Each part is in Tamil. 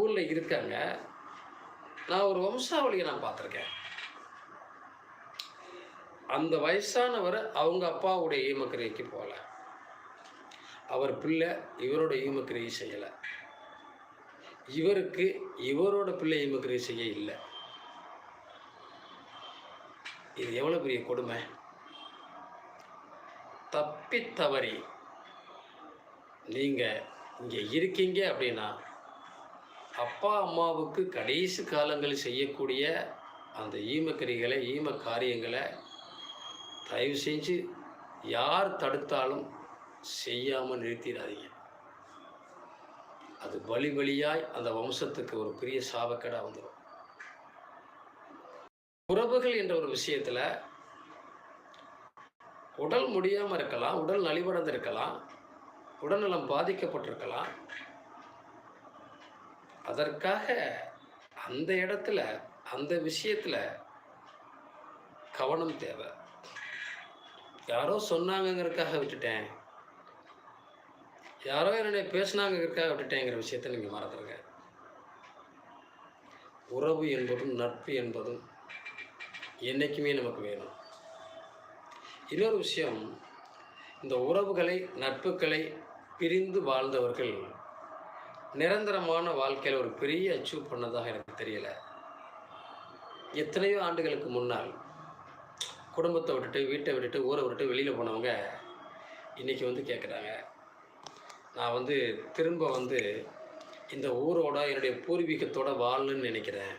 ஊரில் இருக்காங்க. நான் ஒரு வம்சாவளியை நான் பார்த்துருக்கேன். அந்த வயசானவர் அவங்க அப்பாவுடைய ஈமக்கிரைக்கு போகல. அவர் பிள்ளை இவரோட ஈமக்கிரையை செய்யலை. இவருக்கு இவரோட பிள்ளை ஈமக்கிரை செய்ய இல்லை. இது எவ்வளோ பெரிய கொடுமை? தப்பி தவறி நீங்கள் இங்கே இருக்கீங்க அப்படின்னா அப்பா அம்மாவுக்கு கடைசி காலங்களில் செய்யக்கூடிய அந்த ஈமக்கரிகளை ஈம காரியங்களை தயவு செஞ்சு யார் தடுத்தாலும் செய்யாமல் நிறுத்திடாதீங்க. அது வழி வழியாய் அந்த வம்சத்துக்கு ஒரு பெரிய சாபக்கடா வந்துடும் உறவுகள் என்ற ஒரு விஷயத்தில் உடல் முடியாமல் இருக்கலாம் உடல் நலிவடைந்திருக்கலாம் உடல்நலம் பாதிக்கப்பட்டிருக்கலாம் அதற்காக அந்த இடத்துல அந்த விஷயத்தில் கவனம் தேவை. யாரோ சொன்னாங்கங்கிறதுக்காக விட்டுட்டேன். யாரோ என்னுடைய பேசுனாங்கிறதுக்காக விட்டுட்டேங்கிற விஷயத்தை நீங்கள் மறந்துடுங்க உறவு என்பதும் நட்பு என்பதும் என்றைக்குமே நமக்கு வேணும். இன்னொரு விஷயம் இந்த உறவுகளை நட்புகளை பிரிந்து வாழ்ந்தவர்கள் நிரந்தரமான வாழ்க்கையில் ஒரு பெரிய அச்சீவ் பண்ணதாக எனக்கு தெரியலை. எத்தனையோ ஆண்டுகளுக்கு முன்னால் குடும்பத்தை விட்டுட்டு வீட்டை விட்டுட்டு ஊரை விட்டுட்டு வெளியில் போனவங்க இன்றைக்கி வந்து கேட்குறாங்க நான் வந்து திரும்ப வந்து இந்த ஊரோட என்னுடைய பூர்வீகத்தோட வாழணும்னு நினைக்கிறேன்.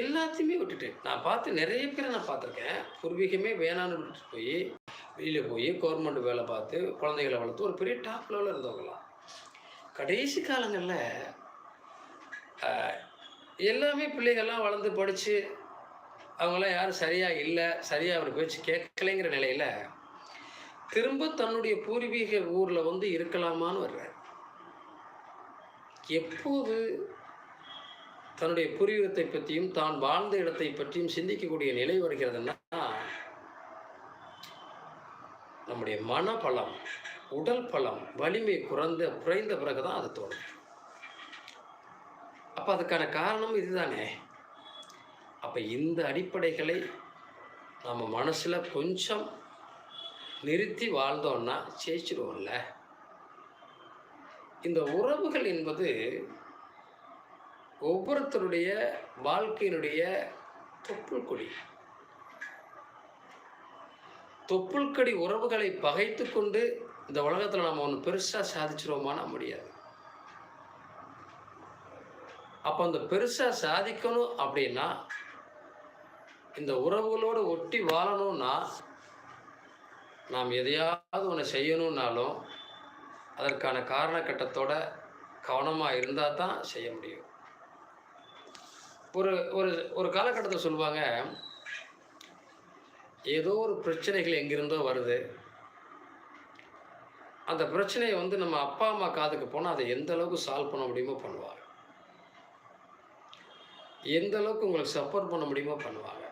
எல்லாத்தையுமே விட்டுட்டு நான் பார்த்து நிறைய பேரை நான் பார்த்துருக்கேன். பூர்வீகமே வேணான்னு விட்டுட்டு போய் வெளியில் போய் கவர்மெண்ட் வேலை பார்த்து குழந்தைகளை வளர்த்து ஒரு பெரிய டாப் லெவலில் இருந்தவங்களாம். கடைசி காலங்களில் எல்லாமே பிள்ளைகள்லாம் வளர்ந்து படித்து அவங்களாம் யாரும் சரியாக இல்லை சரியாக அவர் பேச்சு கேட்கலைங்கிற நிலையில் திரும்ப தன்னுடைய பூர்வீக ஊரில் வந்து இருக்கலாமான்னு வர்றார். எப்போது தன்னுடைய பூர்வீகத்தை பற்றியும் தான் வாழ்ந்த இடத்தை பற்றியும் சிந்திக்கக்கூடிய நிலை வருகிறதுன்னா நம்முடைய மனபலம் உடல் பலம் வலிமை குறைந்த குறைந்த பிறகு தான் அது தோணும் அப்போ அதுக்கான காரணம் இதுதானே? அப்போ இந்த அடிப்படைகளை நம்ம மனசில் கொஞ்சம் நிறுத்தி வாழ்ந்தோன்னா ஜெயிச்சிடுவோம்ல இந்த உறவுகள் என்பது ஒவ்வொருத்தருடைய வாழ்க்கையினுடைய தொப்புள் கொடி. தொப்புள் உறவுகளை பகைத்து கொண்டு இந்த உலகத்தில் நம்ம ஒன்று பெருசாக சாதிச்சிருவோமானா முடியாது. அப்போ அந்த பெருசாக சாதிக்கணும் அப்படின்னா இந்த உறவுகளோடு ஒட்டி வாழணும்னா நாம் எதையாவது ஒன்று செய்யணும்னாலும் அதற்கான காரணக்கட்டத்தோட கவனமாக இருந்தால் தான் செய்ய முடியும். ஒரு ஒரு ஒரு காலகட்டத்தில் சொல்லுவாங்க ஏதோ ஒரு பிரச்சனைகள் எங்கிருந்தோ வருது. அந்த பிரச்சனையை வந்து நம்ம அப்பா அம்மா காதுக்கு போனால் அதை எந்த அளவுக்கு சால்வ் பண்ண முடியுமோ பண்ணுவாங்க. எந்த அளவுக்கு உங்களுக்கு சப்போர்ட் பண்ண முடியுமோ பண்ணுவாங்க.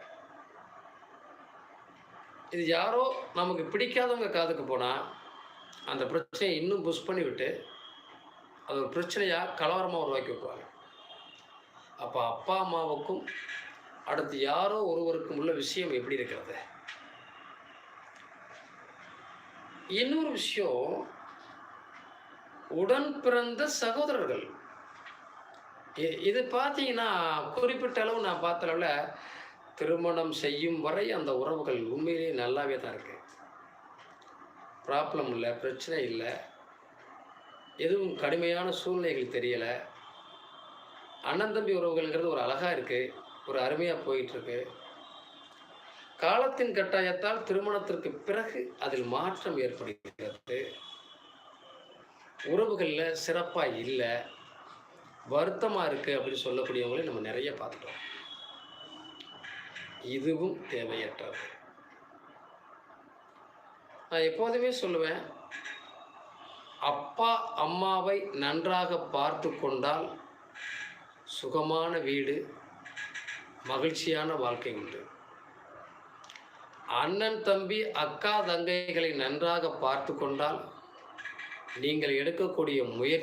இது யாரோ நமக்கு பிடிக்காதவங்க காதுக்கு போனால் அந்த பிரச்சனையை இன்னும் புஷ் பண்ணிவிட்டு அது ஒரு பிரச்சனையாக கலவரமாக உருவாக்கி விட்டுருவாங்க. அப்போ அப்பா அம்மாவுக்கும் அடுத்து யாரோ ஒருவருக்கும் உள்ள விஷயம் எப்படி இருக்கிறது? இன்னொரு விஷயம் உடன் பிறந்த சகோதரர்கள். இது பார்த்தீங்கன்னா குறிப்பிட்ட அளவு நான் பார்த்த அளவில் திருமணம் செய்யும் வரை அந்த உறவுகள் உண்மையிலேயே நல்லாவே தான் இருக்குது ப்ராப்ளம் இல்லை பிரச்சனை இல்லை. எதுவும் கடுமையான சூழ்நிலைகள் தெரியலை. அண்ணன் தம்பி உறவுகள்ங்கிறது ஒரு அழகாக இருக்குது ஒரு அருமையாக போயிட்டுருக்கு காலத்தின் கட்டாயத்தால் திருமணத்திற்கு பிறகு அதில் மாற்றம் ஏற்படுகிறது. உறவுகளில் சிறப்பாக இல்லை வருத்தமாக இருக்குது அப்படின்னு சொல்லக்கூடியவங்களையும் நம்ம நிறைய பார்த்துட்டோம். இதுவும் தேவையற்றது. நான் எப்போதுமே சொல்லுவேன் அப்பா அம்மாவை நன்றாக பார்த்து கொண்டால் சுகமான வீடு மகிழ்ச்சியான வாழ்க்கை உண்டு. அண்ணன் தம்பி அக்கா தங்கைகளை நன்றாக பார்த்து கொண்டால் நீங்கள் எடுக்கக்கூடிய முயற்சி